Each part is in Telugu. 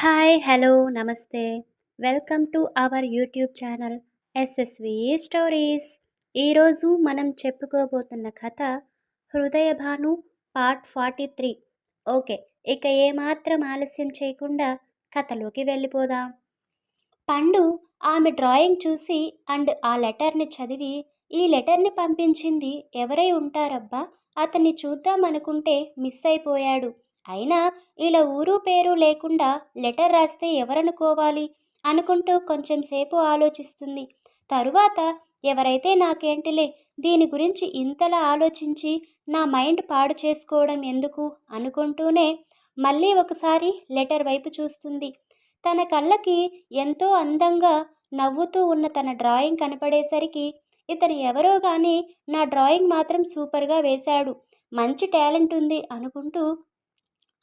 హాయ్ హలో నమస్తే. Welcome to our YouTube channel SSV stories ఈరోజు మనం చెప్పుకోబోతున్న కథ Hrudayabhanu part forty three okay ఇక ఏమాత్రం ఆలస్యం చేయకుండా కథలోకి వెళ్ళిపోదాం. పండు ఆమె డ్రాయింగ్ చూసి అండ్ ఆ లెటర్ని చదివి ఈ లెటర్ని పంపించింది ఎవరై ఉంటారబ్బా? అతన్ని చూద్దామనుకుంటే మిస్ అయిపోయాడు. అయినా ఇలా ఊరు పేరు లేకుండా లెటర్ రాస్తే ఎవరనుకోవాలి? అనుకుంటూ కొంచెం సేపు ఆలోచిస్తుంది. తరువాత ఎవరైతే నాకేంటిలే దీని గురించి ఇంతలా ఆలోచించి నా మైండ్ పాడు చేసుకోవడం ఎందుకు? అనుకుంటూనే మళ్ళీ ఒకసారి లెటర్ వైపు చూస్తుంది. తన కళ్ళకి ఎంతో అందంగా నవ్వుతూ ఉన్న తన డ్రాయింగ్ కనపడేసరికి ఇతను ఎవరో కానీ నా డ్రాయింగ్ మాత్రం సూపర్గా వేశాడు. మంచి టాలెంట్ ఉంది అనుకుంటూ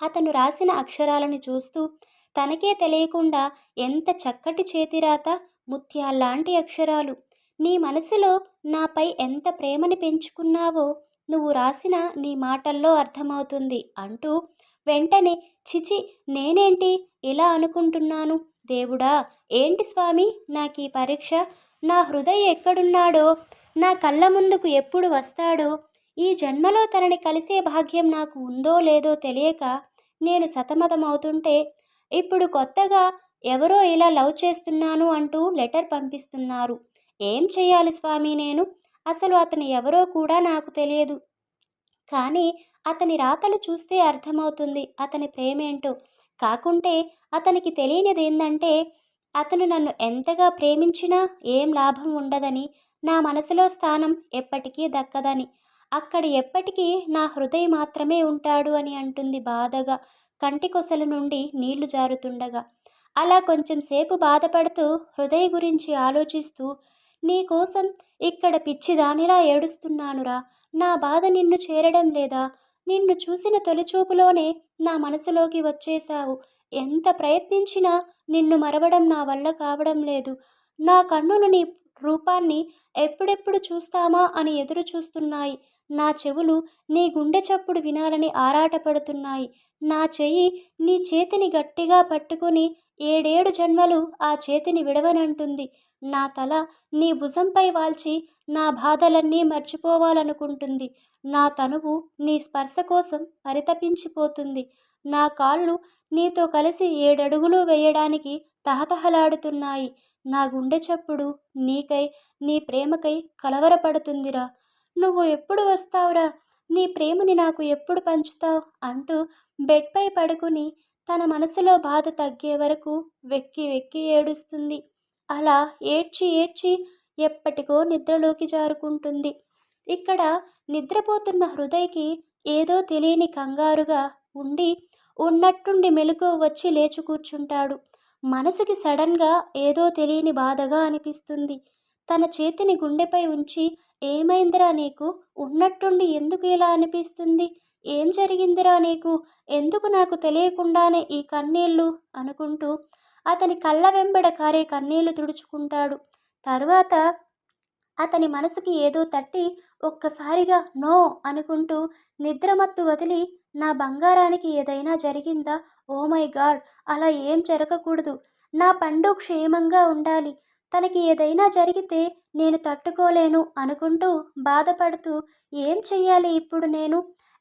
అతను రాసిన అక్షరాలను చూస్తూ తనకే తెలియకుండా ఎంత చక్కటి చేతిరాత ముత్యాల్లాంటి అక్షరాలు. నీ మనసులో నాపై ఎంత ప్రేమని పెంచుకున్నావో నువ్వు రాసిన నీ మాటల్లో అర్థమవుతుంది అంటూ వెంటనే చిచి నేనేంటి ఇలా అనుకుంటున్నాను? దేవుడా ఏంటి స్వామి నాకు ఈ పరీక్ష? నా హృదయ ఎక్కడున్నాడో? నా కళ్ళ ముందుకు ఎప్పుడు వస్తాడో? ఈ జన్మలో తనని కలిసే భాగ్యం నాకు ఉందో లేదో తెలియక నేను సతమతమవుతుంటే ఇప్పుడు కొత్తగా ఎవరో ఇలా లవ్ చేస్తున్నాను అంటూ లెటర్ పంపిస్తున్నారు. ఏం చేయాలి స్వామి నేను? అసలు అతను ఎవరో కూడా నాకు తెలియదు. కానీ అతని రాతలు చూస్తే అర్థమవుతుంది అతని ప్రేమేంటో. కాకుంటే అతనికి తెలియనిది ఏంటంటే అతను నన్ను ఎంతగా ప్రేమించినా ఏం లాభం ఉండదని నా మనసులో స్థానం ఎప్పటికీ దక్కదని అక్కడ ఎప్పటికీ నా హృదయ మాత్రమే ఉంటాడు అని అంటుంది బాధగా. కంటికొసల నుండి నీళ్ళు జారుతుండగా. అలా కొంచెం సేపు బాధపడుతూ హృదయ గురించి ఆలోచిస్తూ నీకోసం ఇక్కడ పిచ్చిదానిలా ఏడుస్తున్నానురా. నా బాధ నిన్ను చేరడం లేదా? నిన్ను చూసిన తొలిచూపులోనే నా మనసులోకి వచ్చేశావు. ఎంత ప్రయత్నించినా నిన్ను మరవడం నా వల్ల కావడం లేదు. నా కన్నులు నీ రూపాన్ని ఎప్పుడెప్పుడు చూస్తామా అని ఎదురు చూస్తున్నాయి నా చెవులు నీ గుండె చప్పుడు వినాలని ఆరాటపడుతున్నాయి. నా చెయ్యి నీ చేతిని గట్టిగా పట్టుకుని ఏడేడు జన్మలు ఆ చేతిని విడవనంటుంది. నా తల నీ భుజంపై వాల్చి నా బాధలన్నీ మర్చిపోవాలనుకుంటుంది. నా తనువు నీ స్పర్శ కోసం పరితపించిపోతుంది. నా కాళ్ళు నీతో కలిసి ఏడడుగులు వేయడానికి తహతహలాడుతున్నాయి. నా గుండె చప్పుడు నీకై నీ ప్రేమకై కలవరపడుతుందిరా. నువ్వు ఎప్పుడు వస్తావురా? నీ ప్రేమని నాకు ఎప్పుడు పంచుతావు? అంటూ బెడ్పై పడుకుని తన మనసులో బాధ తగ్గే వరకు వెక్కి వెక్కి ఏడుస్తుంది. అలా ఏడ్చి ఏడ్చి ఎప్పటికో నిద్రలోకి జారుకుంటుంది. ఇక్కడ నిద్రపోతున్న హృదయకి ఏదో తెలియని కంగారుగా ఉండి ఉన్నట్టుండి మెలకు వచ్చి లేచి కూర్చుంటాడు. మనసుకి సడన్గా ఏదో తెలియని బాధగా అనిపిస్తుంది. తన చేతిని గుండెపై ఉంచి ఏమైందిరా నీకు? ఉన్నట్టుండి ఎందుకు ఇలా అనిపిస్తుంది? ఏం జరిగిందిరా నీకు? ఎందుకు నాకు తెలియకుండానే ఈ కన్నీళ్ళు అనుకుంటూ అతని కళ్ళ వెంబడ కారే కన్నీళ్ళు తుడుచుకుంటాడు. తర్వాత అతని మనసుకి ఏదో తట్టి ఒక్కసారిగా నో అనుకుంటూ నిద్రమత్తు వదిలి నా బంగారానికి ఏదైనా జరిగిందా? Oh my god! అలా ఏం జరగకూడదు. నా పండు క్షేమంగా ఉండాలి. తనకి ఏదైనా జరిగితే నేను తట్టుకోలేను అనుకుంటూ బాధపడుతూ ఏం చెయ్యాలి ఇప్పుడు నేను?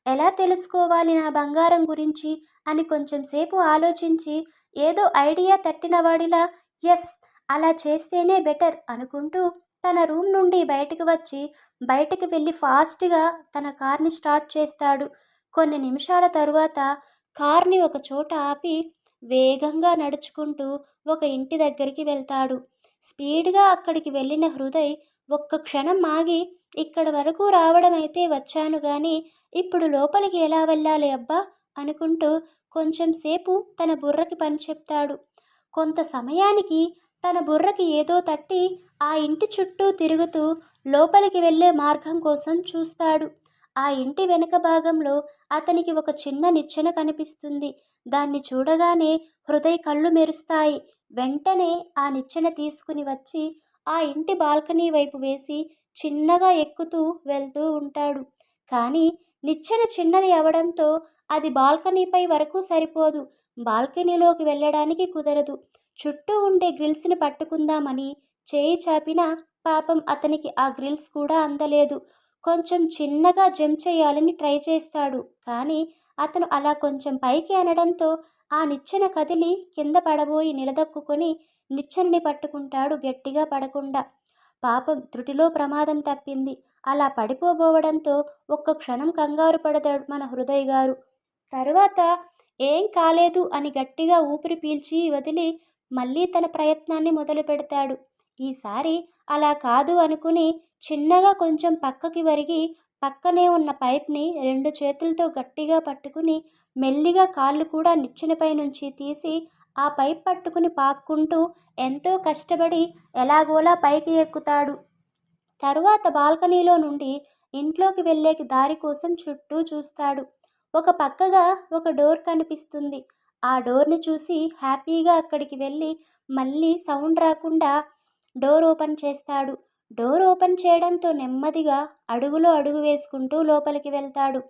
ఎలా తెలుసుకోవాలి నా బంగారం గురించి? అని కొంచెం సేపు ఆలోచించి ఏదో ఐడియా తట్టినవాడిలా ఎస్ అలా చేస్తేనే బెటర్ అనుకుంటూ తన రూమ్ నుండి బయటకు వచ్చి బయటకు వెళ్ళి ఫాస్ట్గా తన కార్ని స్టార్ట్ చేస్తాడు. కొన్ని నిమిషాల తరువాత కార్ని ఒక చోట ఆపి వేగంగా నడుచుకుంటూ ఒక ఇంటి దగ్గరికి వెళ్తాడు. స్పీడ్గా అక్కడికి వెళ్ళిన హృదయ్ ఒక్క క్షణం ఆగి ఇక్కడ వరకు రావడమైతే వచ్చాను కానీ ఇప్పుడు లోపలికి ఎలా వెళ్ళాలి అబ్బా? అనుకుంటూ కొంచెం సేపు తన బుర్రకి పని చెప్తాడు. కొంత సమయానికి తన బుర్రకి ఏదో తట్టి ఆ ఇంటి చుట్టూ తిరుగుతూ లోపలికి వెళ్ళే మార్గం కోసం చూస్తాడు. ఆ ఇంటి వెనుక భాగంలో అతనికి ఒక చిన్న నిచ్చెన కనిపిస్తుంది. దాన్ని చూడగానే హృదయ కళ్ళు మెరుస్తాయి. వెంటనే ఆ నిచ్చెన తీసుకుని వచ్చి ఆ ఇంటి బాల్కనీ వైపు వేసి చిన్నగా ఎక్కుతూ వెళ్తూ ఉంటాడు. కానీ నిచ్చెన చిన్నది అవడంతో అది బాల్కనీపై వరకు సరిపోదు. బాల్కనీలోకి వెళ్ళడానికి కుదరదు. చుట్టూ ఉండే గ్రిల్స్ని పట్టుకుందామని చేయి చాపినా పాపం అతనికి ఆ గ్రిల్స్ కూడా అందలేదు. కొంచెం చిన్నగా జంప్ చేయాలని ట్రై చేస్తాడు. కానీ అతను అలా కొంచెం పైకి అనడంతో ఆ నిచ్చెన కదిలి కింద పడబోయి నిలదొక్కుని నిచ్చెనని పట్టుకుంటాడు గట్టిగా పడకుండా. పాపం త్రుటిలో ప్రమాదం తప్పింది. అలా పడిపోబోవడంతో ఒక్క క్షణం కంగారు పడతాడు మన హృదయ్ గారు. తరువాత ఏం కాలేదు అని గట్టిగా ఊపిరి పీల్చి వదిలి మళ్ళీ తన ప్రయత్నాన్ని మొదలు పెడతాడు ఈసారి అలా కాదు అనుకుని చిన్నగా కొంచెం పక్కకి వరిగి పక్కనే ఉన్న పైప్ని రెండు చేతులతో గట్టిగా పట్టుకుని మెల్లిగా కాళ్ళు కూడా నిచ్చెనపై నుంచి తీసి ఆ పైప్ పట్టుకుని పాక్కుంటూ ఎంతో కష్టపడి ఎలాగోలా పైకి ఎక్కుతాడు. తరువాత బాల్కనీలో నుండి ఇంట్లోకి వెళ్ళేకి దారి కోసం చుట్టూ చూస్తాడు. ఒక పక్కగా ఒక డోర్ కనిపిస్తుంది. ఆ డోర్ని చూసి హ్యాపీగా అక్కడికి వెళ్ళి మళ్ళీ సౌండ్ రాకుండా డోర్ ఓపెన్ చేస్తాడు. డోర్ ఓపెన్ చేయడంతో నెమ్మదిగా అడుగులో అడుగు వేసుకుంటూ లోపలికి వెళ్తాడు.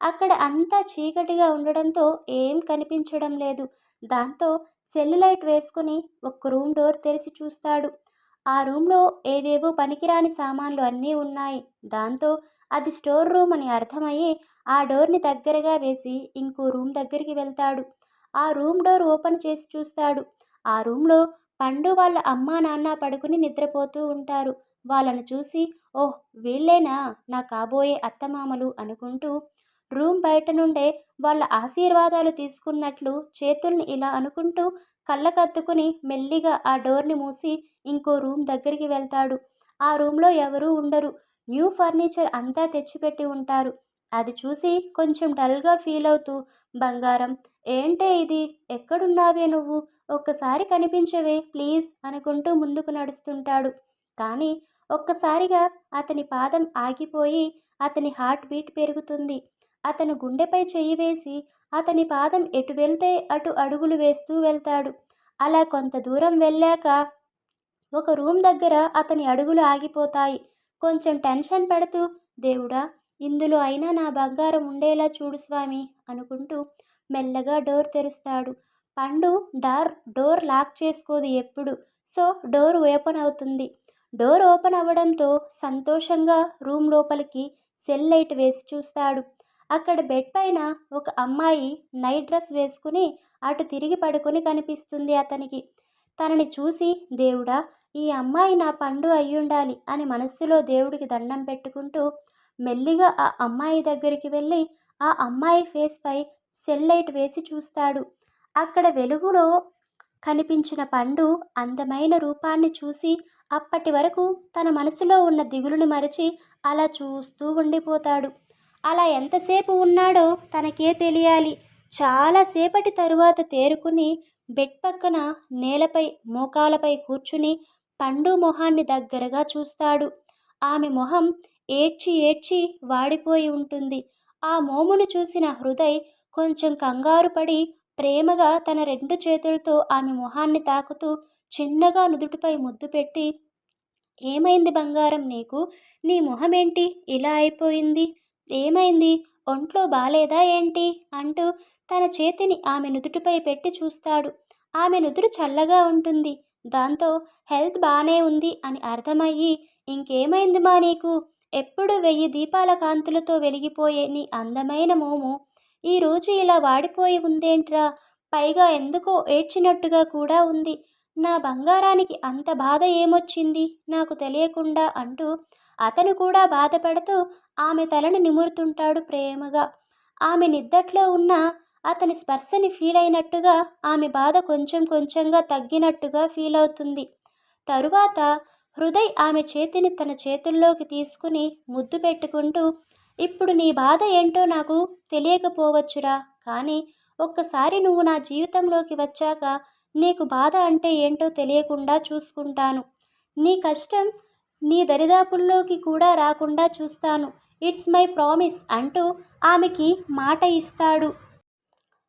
అక్కడ అంతా చీకటిగా ఉండడంతో ఏం కనిపించడం లేదు. దాంతో సెల్ లైట్ వేసుకుని ఒక రూమ్ డోర్ తెరిచి చూస్తాడు. ఆ రూమ్లో ఏవేవో పనికిరాని సామాన్లు అన్నీ ఉన్నాయి. దాంతో అది స్టోర్ రూమ్ అని అర్థమయ్యి ఆ డోర్ని దగ్గరగా వేసి ఇంకో రూమ్ దగ్గరికి వెళ్తాడు. ఆ రూమ్ డోర్ ఓపెన్ చేసి చూస్తాడు. ఆ రూమ్లో పండు వాళ్ళ అమ్మా నాన్న పడుకుని నిద్రపోతూ ఉంటారు. వాళ్ళను చూసి ఓహ్ వీళ్ళేనా నా కాబోయే అత్తమామలు అనుకుంటూ రూమ్ బయట నుండే వాళ్ళ ఆశీర్వాదాలు తీసుకున్నట్లు చేతుల్ని ఇలా అనుకుంటూ కళ్ళకత్తుకుని మెల్లిగా ఆ డోర్ని మూసి ఇంకో రూమ్ దగ్గరికి వెళ్తాడు. ఆ రూమ్లో ఎవరూ ఉండరు. న్యూ ఫర్నిచర్ అంతా తెచ్చిపెట్టి ఉంటారు. అది చూసి కొంచెం డల్గా ఫీల్ అవుతూ బంగారం ఏంటే ఇది? ఎక్కడున్నావే నువ్వు? ఒక్కసారి కనిపించవే ప్లీజ్ అనుకుంటూ ముందుకు నడుస్తుంటాడు. కానీ ఒక్కసారిగా అతని పాదం ఆగిపోయి అతని హార్ట్ బీట్ పెరుగుతుంది. అతను గుండెపై చెయ్యి వేసి అతని పాదం ఎటు వెళ్తే అటు అడుగులు వేస్తూ వెళ్తాడు. అలా కొంత దూరం వెళ్ళాక ఒక రూమ్ దగ్గర అతని అడుగులు ఆగిపోతాయి. కొంచెం టెన్షన్ పడుతూ దేవుడా ఇందులో అయినా నా బంగారం ఉండేలా చూడు స్వామి అనుకుంటూ మెల్లగా డోర్ తెరుస్తాడు. పండు డార్ డోర్ లాక్ చేసుకోదు ఎప్పుడు. సో డోర్ ఓపెన్ అవుతుంది. డోర్ ఓపెన్ అవ్వడంతో సంతోషంగా రూమ్ లోపలికి సెల్ లైట్ వేసి చూస్తాడు. అక్కడ బెడ్ పైన ఒక అమ్మాయి నైట్ డ్రెస్ వేసుకుని అటు తిరిగి పడుకొని కనిపిస్తుంది అతనికి. తనని చూసి దేవుడా ఈ అమ్మాయి నా పండు అయ్యుండాలి అని మనస్సులో దేవుడికి దండం పెట్టుకుంటూ మెల్లిగా ఆ అమ్మాయి దగ్గరికి వెళ్ళి ఆ అమ్మాయి ఫేస్పై సెల్ లైట్ వేసి చూస్తాడు. అక్కడ వెలుగులో కనిపించిన పండు అందమైన రూపాన్ని చూసి అప్పటి వరకు తన మనసులో ఉన్న దిగులుని మరచి అలా చూస్తూ ఉండిపోతాడు. అలా ఎంతసేపు ఉన్నాడో తనకే తెలియాలి. చాలాసేపటి తరువాత తేరుకుని బెడ్ పక్కన నేలపై మోకాలపై కూర్చుని పండు మొహాన్ని దగ్గరగా చూస్తాడు. ఆమె మొహం ఏడ్చి ఏడ్చి వాడిపోయి ఉంటుంది. ఆ మోమును చూసిన హృదయ్ కొంచెం కంగారు పడి ప్రేమగా తన రెండు చేతులతో ఆమె మొహాన్ని తాకుతూ చిన్నగా నుదుటిపై ముద్దు పెట్టి ఏమైంది బంగారం నీకు? నీ మొహమేంటి? ఇలా అయిపోయింది. ఏమైంది? ఒంట్లో బాలేదా ఏంటి? అంటూ తన చేతిని ఆమె నుదుటిపై పెట్టి చూస్తాడు. ఆమె నుదురు చల్లగా ఉంటుంది. దాంతో హెల్త్ బాగానే ఉంది అని అర్థమయ్యి ఇంకేమైంది మా నీకు? ఎప్పుడు వెయ్యి దీపాల కాంతులతో వెలిగిపోయే నీ అందమైన మోము. ఈరోజు ఇలా వాడిపోయి ఉందేంట్రా? పైగా ఎందుకో ఏడ్చినట్టుగా కూడా ఉంది. నా బంగారానికి అంత బాధ ఏమొచ్చింది? నాకు తెలియకుండా అంటూ అతను కూడా బాధపడుతూ ఆమె తలను నిమురుతుంటాడు ప్రేమగా. ఆమె నిద్దట్లో ఉన్న అతని స్పర్శని ఫీల్ అయినట్టుగా ఆమె బాధ కొంచెం కొంచెంగా తగ్గినట్టుగా ఫీల్ అవుతుంది తరువాత హృదయ్ ఆమె చేతిని తన చేతుల్లోకి తీసుకుని ముద్దు పెట్టుకుంటూ ఇప్పుడు నీ బాధ ఏంటో నాకు తెలియకపోవచ్చురా. కానీ ఒక్కసారి నువ్వు నా జీవితంలోకి వచ్చాక నీకు బాధ అంటే ఏంటో తెలియకుండా చూసుకుంటాను. నీ కష్టం నీ దరిదాపుల్లోకి కూడా రాకుండా చూస్తాను. ఇట్స్ మై ప్రామిస్ అంటూ ఆమెకి మాట ఇస్తాడు.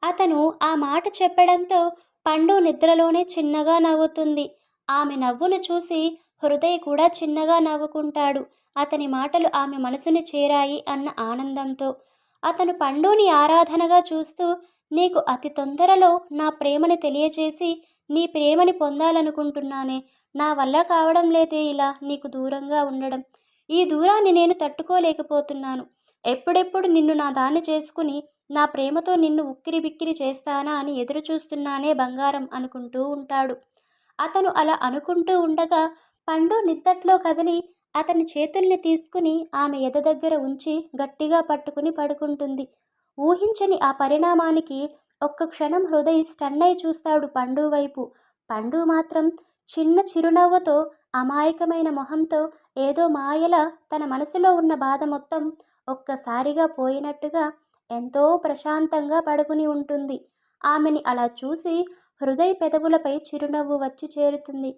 అతను ఆ మాట చెప్పడంతో పండు నిద్రలోనే చిన్నగా నవ్వుతుంది. ఆమె నవ్వును చూసి హృదయ్ కూడా చిన్నగా నవ్వుకుంటాడు. అతని మాటలు ఆమె మనసుని చేరాయి అన్న ఆనందంతో. అతను పండుని ఆరాధనగా చూస్తూ నీకు అతి తొందరలో నా ప్రేమని తెలియచేసి నీ ప్రేమని పొందాలనుకుంటున్నానే. నా వల్ల కావడం లేదే ఇలా నీకు దూరంగా ఉండడం. ఈ దూరాన్ని నేను తట్టుకోలేకపోతున్నాను. ఎప్పుడెప్పుడు నిన్ను నా దాన్ని చేసుకుని నా ప్రేమతో నిన్ను ఉక్కిరి బిక్కిరి చేస్తానా అని ఎదురు చూస్తున్నానే బంగారం అనుకుంటూ ఉంటాడు. అతను అలా అనుకుంటూ ఉండగా పండు నిద్దట్లో కదిలి అతని చేతుల్ని తీసుకుని ఆమె ఎద దగ్గర ఉంచి గట్టిగా పట్టుకుని పడుకుంటుంది. ఊహించని ఆ పరిణామానికి ఒక్క క్షణం హృదయ స్టన్నై చూస్తాడు పండు వైపు. పండు మాత్రం చిన్న చిరునవ్వుతో అమాయకమైన మొహంతో ఏదో మాయల తన మనసులో ఉన్న బాధ మొత్తం ఒక్కసారిగా పోయినట్టుగా ఎంతో ప్రశాంతంగా పడుకుని ఉంటుంది. ఆమెని అలా చూసి హృదయ పెదవులపై చిరునవ్వు వచ్చి చేరుతుంది.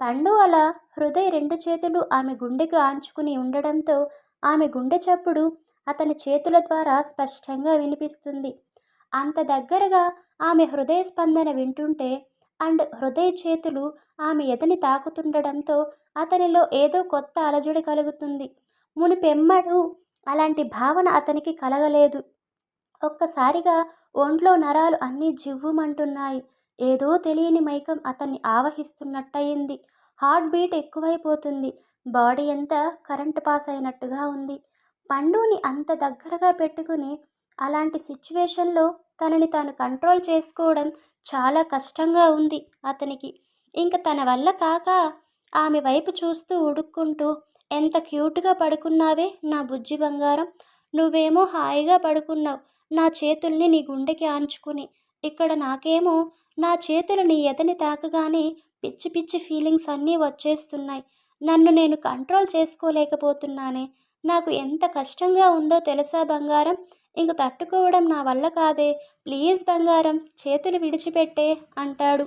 పండు అలా హృదయ్ రెండు చేతులు ఆమె గుండెకు ఆంచుకుని ఉండడంతో ఆమె గుండె చప్పుడు అతని చేతుల ద్వారా స్పష్టంగా వినిపిస్తుంది. అంత దగ్గరగా ఆమె హృదయ స్పందన వింటుంటే అండ్ హృదయ చేతులు ఆమె ఎదని తాకుతుండడంతో అతనిలో ఏదో కొత్త అలజడి కలుగుతుంది. మునిపెమ్మడు అలాంటి భావన అతనికి కలగలేదు. ఒక్కసారిగా ఒంట్లో నరాలు అన్నీ జివ్వుమంటున్నాయి. ఏదో తెలియని మైకం అతన్ని ఆవహిస్తున్నట్టయింది. హార్ట్ బీట్ ఎక్కువైపోతుంది. బాడీ అంతా కరెంట్ పాస్ అయినట్టుగా ఉంది. పండుని అంత దగ్గరగా పెట్టుకుని అలాంటి సిచ్యువేషన్లో తనని తాను కంట్రోల్ చేసుకోవడం చాలా కష్టంగా ఉంది అతనికి. ఇంక తన వల్ల కాక ఆమె వైపు చూస్తూ ఉడుక్కుంటూ ఎంత క్యూట్గా పడుకున్నావే నా బుజ్జి బంగారం. నువ్వేమో హాయిగా పడుకున్నావు. నా చేతుల్ని నీ గుండెకి ఆంచుకుని. ఇక్కడ నాకేమో నా చేతులు నీ ఎతని తాకగానే పిచ్చి పిచ్చి ఫీలింగ్స్ అన్నీ వచ్చేస్తున్నాయి. నన్ను నేను కంట్రోల్ చేసుకోలేకపోతున్నానే. నాకు ఎంత కష్టంగా ఉందో తెలుసా బంగారం? ఇంక తట్టుకోవడం నా వల్ల కాదే. ప్లీజ్ బంగారం చేతులు విడిచిపెట్టే అంటాడు.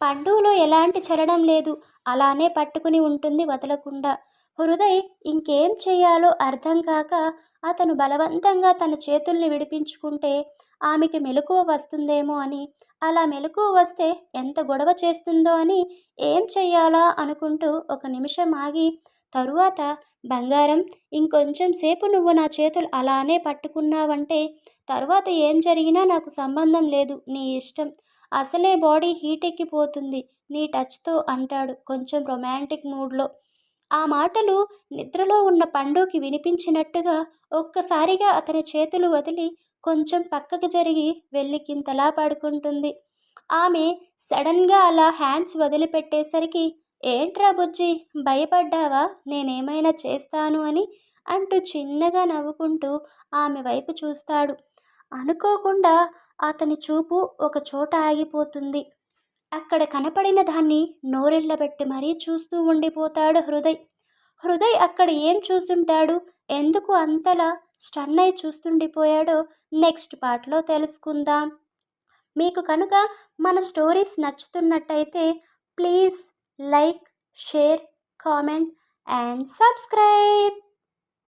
పండులో ఎలాంటి చలనం లేదు. అలానే పట్టుకుని ఉంటుంది వదలకుండా. హృదయ్ ఇంకేం చేయాలో అర్థం కాక అతను బలవంతంగా తన చేతుల్ని విడిపించుకుంటే ఆమెకి మెలకువ వస్తుందేమో అని. అలా మెలకువ వస్తే ఎంత గొడవ చేస్తుందో అని ఏం చెయ్యాలా అనుకుంటూ ఒక నిమిషం ఆగి తరువాత బంగారం ఇంకొంచెం సేపు నువ్వు నా చేతులు అలానే పట్టుకున్నావంటే తర్వాత ఏం జరిగినా నాకు సంబంధం లేదు నీ ఇష్టం. అసలే బాడీ హీట్ ఎక్కిపోతుంది నీ టచ్తో అంటాడు కొంచెం రొమాంటిక్ మూడ్లో. ఆ మాటలు నిద్రలో ఉన్న పండుకి వినిపించినట్టుగా ఒక్కసారిగా అతని చేతులు వదిలి కొంచెం పక్కకు జరిగి వెళ్ళికింతలా పడుకుంటుంది. ఆమె సడన్గా అలా హ్యాండ్స్ వదిలిపెట్టేసరికి ఏంట్రా బుజ్జి భయపడ్డావా? నేనేమైనా చేస్తాను అని అంటూ చిన్నగా నవ్వుకుంటూ ఆమె వైపు చూస్తాడు. అనుకోకుండా అతని చూపు ఒక చోట ఆగిపోతుంది. అక్కడ కనపడిన దాన్ని నోరెళ్ళబెట్టి మరీ చూస్తూ ఉండిపోతాడు హృదయ్. హృదయ్ అక్కడ ఏం చూస్తుంటాడు ఎందుకు అంతలా స్టన్ అయి చూస్తుండిపోయాడో నెక్స్ట్ పార్ట్లో తెలుసుకుందాం. మీకు కనుక మన stories నచ్చుతున్నట్టయితే please like share comment and subscribe.